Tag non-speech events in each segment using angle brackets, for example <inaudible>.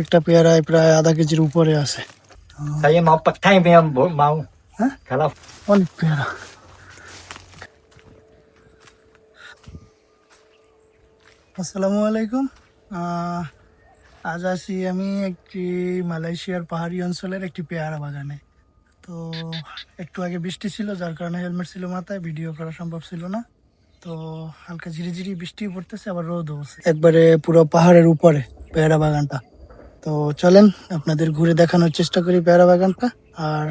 একটা পেয়ারায় প্রায় আধা কেজির উপরে আছে. Hah? অনেক পেয়ারা। আসসালামু আলাইকুম। আজ আছি আমি একটি মালয়েশিয়ার পাহাড়ি অঞ্চলের একটি পেয়ারা বাগানে। তো একটু আগে বৃষ্টি ছিল যার কারণে হেলমেট ছিল মাথায় ভিডিও করা সম্ভব ছিল না। তো হালকা ঝিরিঝিরি বৃষ্টি পড়তেছে আবার রোদ হচ্ছে। একবারে পুরো পাহাড়ের উপরে পেয়ারা বাগানটা। তো চলেন, আপনাদের ঘুরে দেখানোর চেষ্টা করি পেয়ারা বাগানটা। আর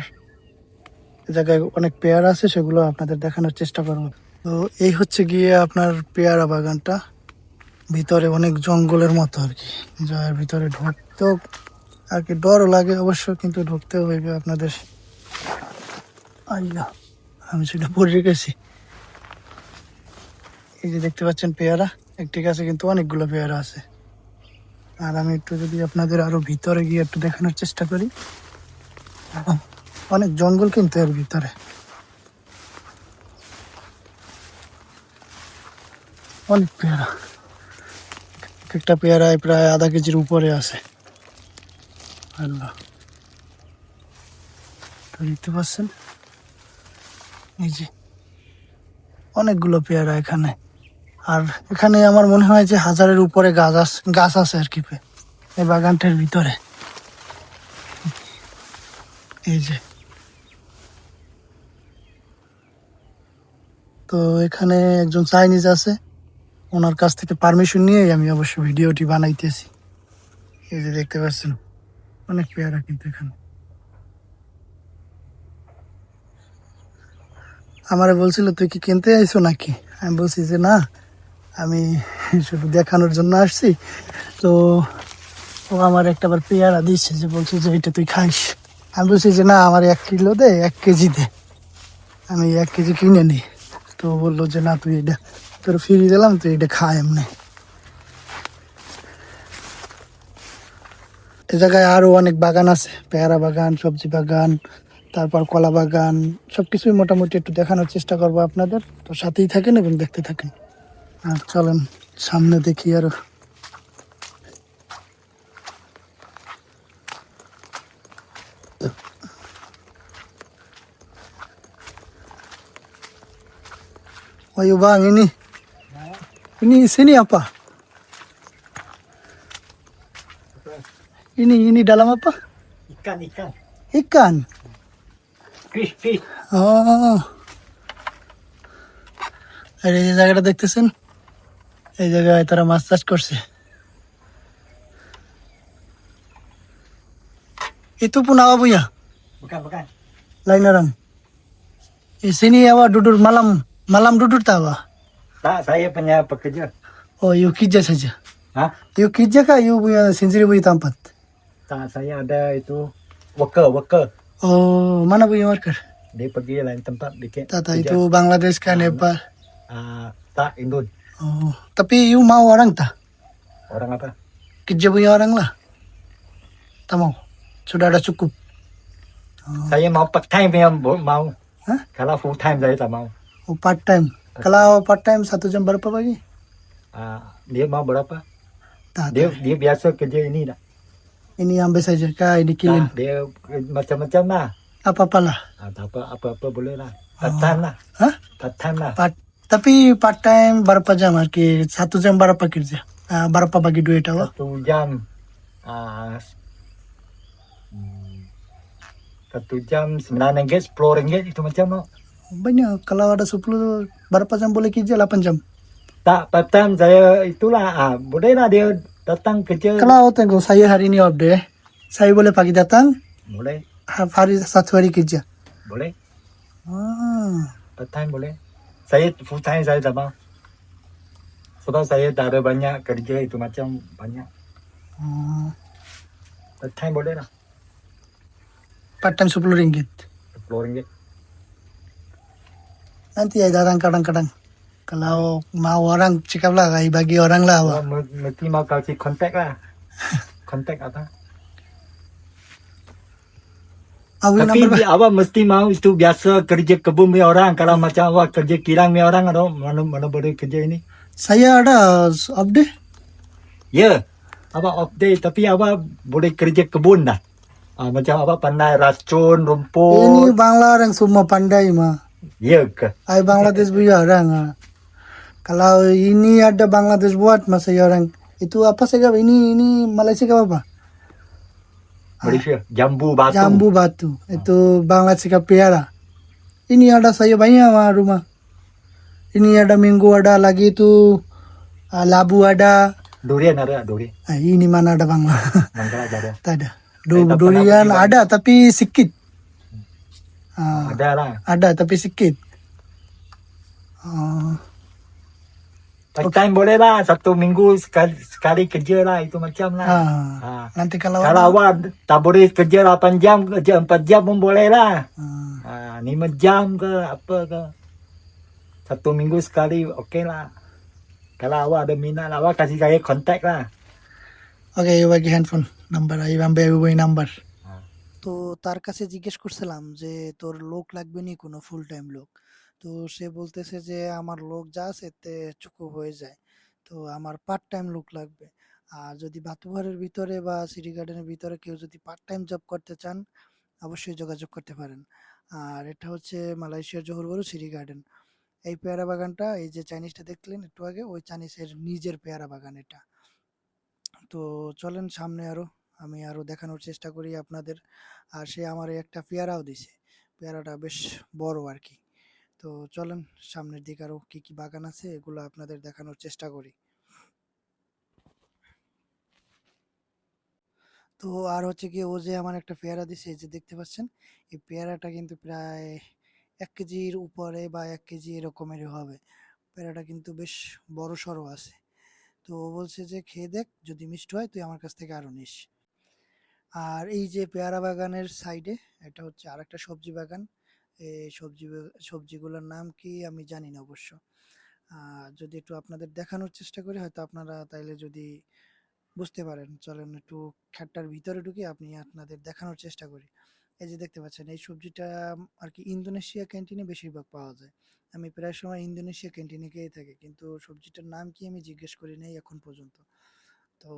জায়গায় অনেক পেয়ারা আছে, সেগুলো আপনাদের দেখানোর চেষ্টা করব। তো এই হচ্ছে গিয়ে আপনার পেয়ারা বাগানটা। ভিতরে অনেক জঙ্গলের মতো আর কি যার ভিতরে ঢুকতেও আর কি ডরও লাগে অবশ্য, কিন্তু ঢুকতেও হইবে আপনাদের। আল্লাহ, আমি সেটা পরে রেখেছি এই যে দেখতে পাচ্ছেন পেয়ারা, একটি গাছে কিন্তু অনেকগুলো পেয়ারা আছে। আর আমি একটু যদি আপনাদের আরও ভিতরে গিয়ে একটু দেখানোর চেষ্টা করি। অনেক জঙ্গল কিন্তু এর ভিতরে। অনেক পেয়ারা। একটা পেয়ারায় প্রায় আধা কেজির উপরে আছে। আল্লাহ। তো দেখতে পাচ্ছেন? এই যে অনেকগুলো পেয়ারা এখানে। আর এখানে আমার মনে হয় যে হাজারের উপরে গাছ আস- গাছ আছে আর কি এই বাগানটার ভিতরে। এই যে। তো এখানে একজন চাইনিজ আছে, ওনার কাছ থেকে পারমিশন নিয়ে আমি অবশ্য ভিডিওটি বানাইতেছি। এই যে দেখতে পাচ্ছেন, অনেক পেয়ারা কিন্তু এখানে। আমারে বলছিল, তুই কি কিনতে আইছো নাকি? আমি বলছি যে, না। আমি শুধু দেখানোর জন্য আসছি। তো ও আমার একটা বার পেয়ারা দিচ্ছে যে বলছে যে, এটা তুই খাইস আমি বলছি যে, না, আমার এক কিলো দে, এক কেজি দে। আমি এক কেজি কিনে নিই তো বলল যে, না, তুই এটা, তোর ফিরিয়ে দিলাম, তুই এটা খা এমনি। এ জায়গায় আরও অনেক বাগান আছে। পেয়ারা বাগান, সবজি বাগান, তারপর কলা বাগান সব কিছুই মোটামুটি একটু দেখানোর চেষ্টা করব আপনাদের। তো সাথেই থাকেন এবং দেখতে থাকেন। আর চলেন সামনে দেখি আরো Wah, bang ini. Ini sini apa? Ini ini dalam apa? ikan ikan. Ikan. Fish fish. ও আর এই যে জায়গাটা দেখতেছেন এই জায়গায় তারা মাছ চাষ করছে itu pun apa punya Bukan bukan. lain orang di sini apa duduk malam malam duduk tak apa Tak saya punya pekerja. oh you kerja saja Hah? you kerja kah you punya sendiri punya tempat Tak saya ada itu worker worker. oh mana punya worker Dia pergi lain tempat bikin. Tata kerja. itu Bangladesh kah Nepal Ah, tak Indon. oh tapi you mau orang tak Orang apa? kerja punya orang lah tak mau sudah ada cukup Saya mau part time bo- mau. Hah? Kalau full time saya tak mau. Oh, part time. Kalau part time satu jam berapa pagi? Ah, dia mau berapa? Tak, Dia tak. dia biasa kerja ini dah. Ini ambil saja kah ini kilin. Tak, dia macam-macam lah. Apa apalah. Ah, tak apa apa-apa boleh lah. Part time lah. Hah? Part time lah. Part tapi part time berapa jam lagi? Satu jam berapa kerja? Ah, berapa bagi duit awak? satu jam ah hmm, satu jam sembilan ringgit sepuluh ringgit itu macam no. Banyak. Kalau ada 10 berapa jam boleh kerja? 8 jam. tak part time saya itulah ah boleh lah dia datang kerja Kalau tengok saya hari ini off day, saya boleh pagi datang, boleh hari satu hari kerja. boleh Ah, part time boleh saya full time saya tak mau sebab saya tak ada banyak kerja itu macam banyak ah. part time boleh lah part time 10 ringgit. sepuluh ringgit Nanti ya datang kadang-kadang. Kalau mau orang cakap lah, bagi orang lah. oh, me- mesti mau kasih kontak lah <laughs> kontak apa Awak Tapi bi- awak mesti mau itu biasa kerja kebun punya orang. Kalau macam awak kerja kilang punya orang, atau mana mana boleh kerja ini? Saya ada update. Ya, Abang off day tapi abang boleh kerja kebun dah. Ah, macam abang pandai racun, ini rumput. Bangla orang semua pandai mah. Ya ke? Ay Bangladesh <laughs> punya orang. ah. Kalau ini ada Bangladesh buat masa orang itu apa Kak? ini ini Malaysia ke apa? Malaysia. Jambu batu. Jambu batu. Itu Bangladesh ka piara. Ini ada saya banyak mah rumah. Ini ada minggu ada lagi itu ah, labu ada. Durian ada durian. Ah, ini mana ada Bangla? <laughs> Mangga ada. tak ada. Eh, Du, tak durian ada tapi sikit. Ah, Ada lah. ada tapi sikit. Ah, Part time boleh lah. Satu minggu sekali, sekali kerja lah. Itu macam lah. ah. Ah. Nanti kalau Kalau awak tak boleh kerja 8 jam, kerja 4 jam pun boleh lah. Ah, Ha, 5 jam ke apa ke. Satu minggu sekali okey lah. Kalau awak ada minat awak kasih saya kontak lah. ওকে এবার handphone number এইভাবে ওই number হ্যাঁ। তো তার কাছে জিজ্ঞেস করছিলাম যে তোর লোক লাগবে নি কোনো ফুল টাইম লোক তো সে বলতেছে যে, আমার লোক যা আছে এতে চুকু হয়ে যায়। তো আমার পার্ট টাইম লোক লাগবে। আর যদি বাতুঘরের ভিতরে বা সিটি গার্ডেনের ভিতরে কেউ যদি পার্ট টাইম জব করতে চান, অবশ্যই যোগাযোগ করতে পারেন। আর এটা হচ্ছে মালয়েশিয়ার জোহরবরু সিটি গার্ডেন এই পেয়ারা বাগানটা, এই যে চাইনিজটা দেখলেন একটু আগে, ওই চাইনিজের নিজের পেয়ারা বাগান এটা। তো চলেন সামনে আরও, আমি আরও দেখানোর চেষ্টা করি আপনাদের। আর সে আমার একটা পেয়ারাও দিছে। পেয়ারাটা বেশ বড় আর কি। তো চলেন সামনের দিকে আরও কি কি বাগান আছে এগুলো আপনাদের দেখানোর চেষ্টা করি। তো আর হচ্ছে কি, ও যে আমার একটা পেয়ারা দিছে, এই যে দেখতে পাচ্ছেন, এই পেয়ারাটা কিন্তু প্রায় এক কেজির উপরে বা এক কেজি এরকমেরই হবে। পেয়ারাটা কিন্তু বেশ বড় সড়ো আছে। তো ও বলছে যে, খেয়ে দেখ, যদি মিষ্টি হয় তুই আমার কাছ থেকে আরও নিস। আর এই যে পেয়ারা বাগানের সাইডে, এটা হচ্ছে আর একটা সবজি বাগান। এই সবজি সবজিগুলোর নাম কি আমি জানি না অবশ্য। যদি একটু আপনাদের দেখানোর চেষ্টা করি, হয়তো আপনারা তাইলে যদি বুঝতে পারেন, চলেন একটু খ্যাটটার ভিতরে ঢুকে, আপনি আপনাদের দেখানোর চেষ্টা করি। এই যে দেখতে পাচ্ছেন, এই সবজিটা আর কি ইন্দোনেশিয়া ক্যান্টিনে বেশিরভাগ পাওয়া যায়। আমি প্রায় সময় ইন্দোনেশিয়া ক্যান্টিনে খেয়ে থাকি, কিন্তু সবজিটার নাম কি আমি জিজ্ঞেস করি নাই এখন পর্যন্ত। তো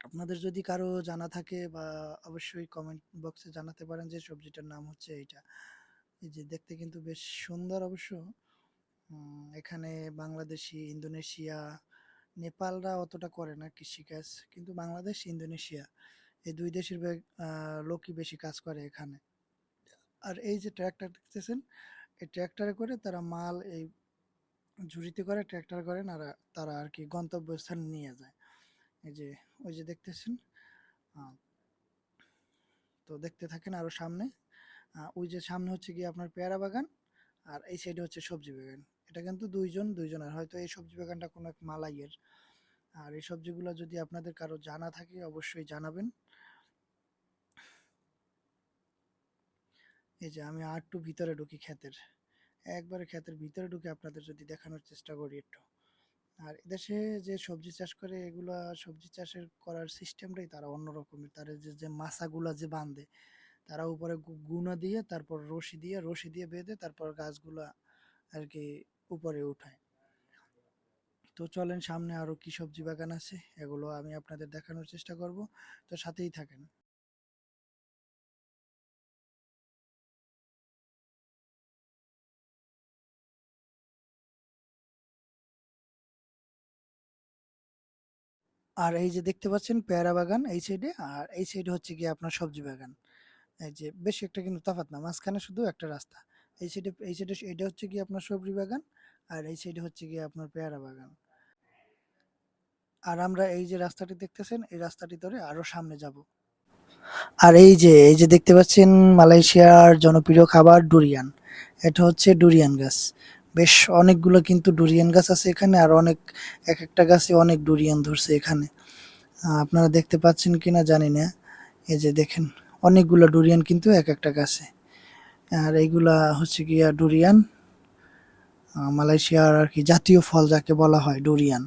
আপনাদের যদি কারও জানা থাকে বা অবশ্যই কমেন্ট বক্সে জানাতে পারেন যে সবজিটার নাম হচ্ছে এইটা। এই যে দেখতে কিন্তু বেশ সুন্দর অবশ্য। এখানে বাংলাদেশি, ইন্দোনেশিয়া, নেপালরা অতটা করে না কৃষিকাজ, কিন্তু বাংলাদেশ, ইন্দোনেশিয়া এই দুই দেশের লোকই বেশি কাজ করে এখানে। আর এই যে ট্র্যাক্টর দেখতেছেন, এই ট্র্যাক্টরে করে তারা মাল এই ঝুড়িতে করে ট্র্যাক্টর করেন আর তারা আর কি গন্তব্যস্থানে নিয়ে যায়। এই যে, ওই যে দেখতেছেন তো দেখতে থাকেন আরও সামনে। ওই যে সামনে হচ্ছে গিয়ে আপনার পেয়ারা বাগান, আর এই সাইডে হচ্ছে সবজি বাগান। এটা কিন্তু দুইজন, দুইজনের। হয়তো এই সবজি বাগানটা কোনো এক মালাইয়ের। আর এই সবজিগুলো যদি আপনাদের কারও জানা থাকে, অবশ্যই জানাবেন। এই যে আমি আর ভিতরে ঢুকি ক্ষেতের। একবারে ক্ষেতের ভিতরে ঢুকে আপনাদের যদি দেখানোর চেষ্টা করি একটু। আর এদেশে যে সবজি চাষ করে, এগুলা সবজি চাষের করার সিস্টেমটাই তারা অন্যরকমের। তারা যে যে মাছাগুলা যে বাঁধে তারা উপরে গুনা দিয়ে, তারপর রশি দিয়ে রশি দিয়ে বেঁধে, তারপর গাছগুলা আর কি উপরে উঠায়। তো চলেন, সামনে আরও কি সবজি বাগান আছে, এগুলো আমি আপনাদের দেখানোর চেষ্টা করব। তো সাথেই থাকেন। আর এই যে দেখতে পাচ্ছেন, পেয়ারা বাগান এই সাইডে আর এই সাইডে হচ্ছে গিয়ে আপনার সবজি বাগান। এই যে বেশ একটা কিন্তু তফাৎ না। মাঝখানে শুধু একটা রাস্তা। এই সাইডে এই সাইডে এটা হচ্ছে গিয়ে আপনার সবজি বাগান আর এই সাইডে হচ্ছে গিয়ে আপনার পেয়ারা বাগান। আর আমরা এই যে রাস্তাটি দেখতেছেন, এই রাস্তাটি ধরে আরও সামনে যাব। আর এই যে এই যে দেখতে পাচ্ছেন মালয়েশিয়ার জনপ্রিয় খাবার ডুরিয়ান এটা হচ্ছে ডুরিয়ান গাছ। বেশ অনেকগুলো কিন্তু ডুরিয়ান গাছ আছে এখানে আর অনেক, এক একটা গাছে অনেক ডুরিয়ান ধরছে এখানে। আপনারা দেখতে পাচ্ছেন কিনা জানি না। এই যে দেখেন। অনেকগুলো ডুরিয়ান কিন্তু এক একটা গাছে। আর এইগুলা হচ্ছে গিয়া ডুরিয়ান মালয়েশিয়ার আর কি জাতীয় ফল যাকে বলা হয় ডুরিয়ান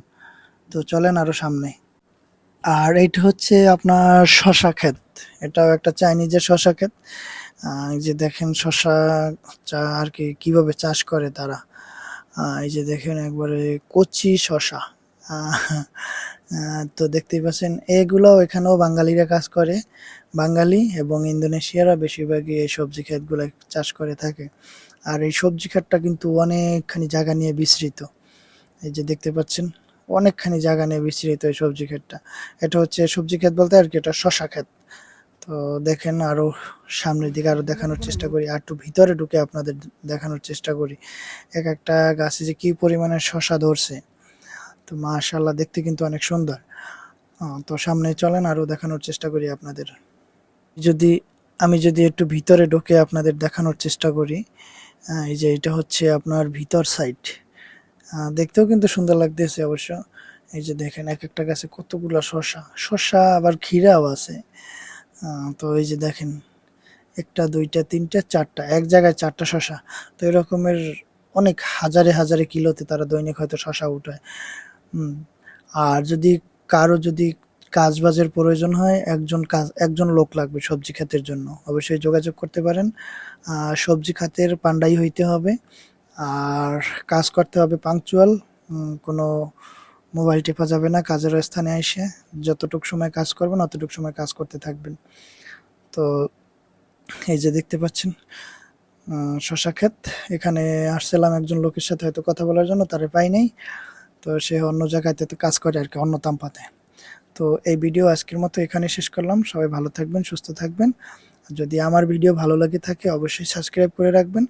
তো চলেন আরও সামনে। আর এইটা হচ্ছে আপনার শশা ক্ষেত। এটাও একটা চাইনিজের শশা ক্ষেত। এই যে দেখেন শশা চা- আর কি কীভাবে চাষ করে তারা। এই যে দেখেন একবারে কচি শশা তো দেখতেই পাচ্ছেন এগুলো এখানেও বাঙালিরা কাজ করে। বাঙালি এবং ইন্দোনেশিয়ারা বেশিরভাগই এই সবজি ক্ষেতগুলো চাষ করে থাকে। আর এই সবজি ক্ষেতটা কিন্তু অনেকখানি জায়গা নিয়ে বিস্তৃত। এই যে দেখতে পাচ্ছেন, অনেকখানি জায়গা নিয়ে বিস্তৃত এই সবজি ক্ষেতটা। এটা হচ্ছে সবজি ক্ষেত বলতে আর কি, এটা শশা ক্ষেত। তো দেখেন আরও সামনের দিকে আরও দেখানোর চেষ্টা করি, আর একটু ভিতরে ঢুকে আপনাদের দেখানোর চেষ্টা করি। এক একটা গাছে যে কি পরিমাণে শশা ধরছে, তো মাশাল্লাহ দেখতে কিন্তু অনেক সুন্দর। তো সামনে চলেন, আরও দেখানোর চেষ্টা করি আপনাদের। যদি, আমি যদি একটু ভিতরে ঢুকে আপনাদের দেখানোর চেষ্টা করি এই যে এটা হচ্ছে আপনার ভিতর সাইড দেখতেও কিন্তু সুন্দর লাগতেছে অবশ্য। এই যে দেখেন, এক একটা গাছে কতগুলো শসা। শসা আবার ক্ষীরাও আছে। তো এই যে দেখেন, একটা, দুইটা, তিনটা, চারটা, এক জায়গায় চারটা শসা। তো এরকমের অনেক হাজারে হাজারে কিলোতে তারা দৈনিক হয়তো শসা উঠায়। আর যদি কারও যদি কাজ বাজের প্রয়োজন হয়, একজন কাজ, একজন লোক লাগবে সবজি খাতের জন্য। অবশ্যই যোগাযোগ করতে পারেন। সবজি খাতের পান্ডাই হইতে হবে। আর কাজ করতে হবে পাংচুয়াল। কোনো মোবাইল টেপা যাবে না কাজের স্থানে এসে। যতটুকু সময় কাজ করবেন, অতটুকু সময় কাজ করতে থাকবেন। তো এই যে দেখতে পাচ্ছেন শশা ক্ষেত। এখানে আসছিলাম একজন লোকের সাথে হয়তো কথা বলার জন্য, তারে পাই নাই। তো সে অন্য জায়গাতে তো কাজ করে আর কি অন্য তাম্পাতে তো এই ভিডিও আজকের মতো এখানে শেষ করলাম। সবাই ভালো থাকবেন, সুস্থ থাকবেন। যদি আমার ভিডিও ভালো লাগে থাকে, অবশ্যই সাবস্ক্রাইব করে রাখবেন।